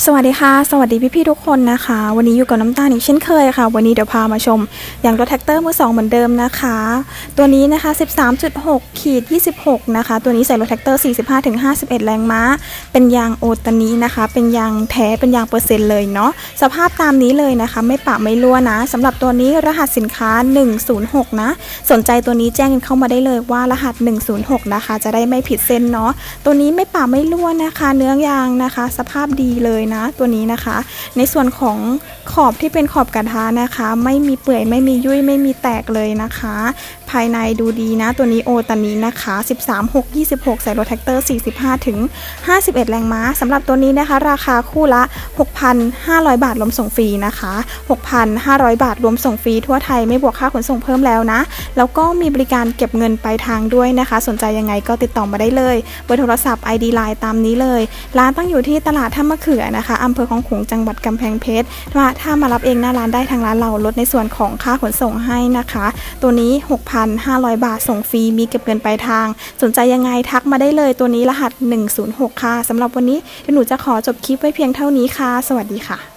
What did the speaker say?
สวัสดีค่ะ สวัสดีพี่ๆทุกคนนะคะ วันนี้อยู่กับน้ำตาลอีกเช่นเคยค่ะ วันนี้เดี๋ยวพามาชม อย่างรถแท็กเตอร์มือสองเหมือนเดิมนะคะ ตัวนี้นะคะ 13.6ขีด26 นะคะ ตัวนี้ใส่รถแท็กเตอร์ 45-51 แรงม้า เป็นยางโอตานี้นะคะ เป็นยางแท้ เป็นยางเปอร์เซ็นต์เลยเนาะ สภาพตามนี้เลยนะคะ ไม่ปะไม่รั่วนะสำหรับตัวนี้รหัสสินค้า 106 นะ สนใจตัวนี้แจ้งเข้ามาได้เลยว่ารหัส 106 นะคะ จะได้ไม่ผิดเส้นเนาะ ตัวนี้ไม่ปะไม่รั่วนะคะ เนื้อยางนะคะ สภาพดีเลยเลยนะตัวนี้นะคะ ในส่วนของขอบที่เป็นขอบกระทะนะคะ ไม่มีเปื่อยไม่มียุ่ยไม่มีแตกเลยนะคะ ภายในดูดีนะตัวนี้โอตันนี้นะคะ 13 6 26 ใส่รถแท็กเตอร์ 45 ถึง 51 แรงม้าสำหรับตัวนี้นะคะ ราคาคู่ละ 6,500 บาทรวมส่งฟรีนะคะ 6,500 บาทรวมส่งฟรีทั่วไทยไม่บวกค่าขนส่งเพิ่มแล้วนะ แล้วก็มีบริการเก็บเงินปลายทางด้วยนะคะ สนใจยังไงก็ติดต่อมาได้เลยเบอร์โทรศัพท์ ID Line ตามนี้เลย ร้านตั้งอยู่ที่ตลาดท่ามะเขือนะคะอำเภอของขลุงจังหวัดกำแพงเพชรว่าถ้ามารับเองหน้าร้านได้ทางร้านเราลดในส่วนของค่าขนส่งให้นะคะ ตัวนี้ 6,500 บาทส่งฟรีมีเก็บเงินปลายทาง สนใจยังไงทักมาได้เลยตัวนี้รหัส 106 ค่ะสำหรับวันนี้เดี๋ยวหนูจะขอจบคลิปไว้เพียงเท่านี้ค่ะ สวัสดีค่ะ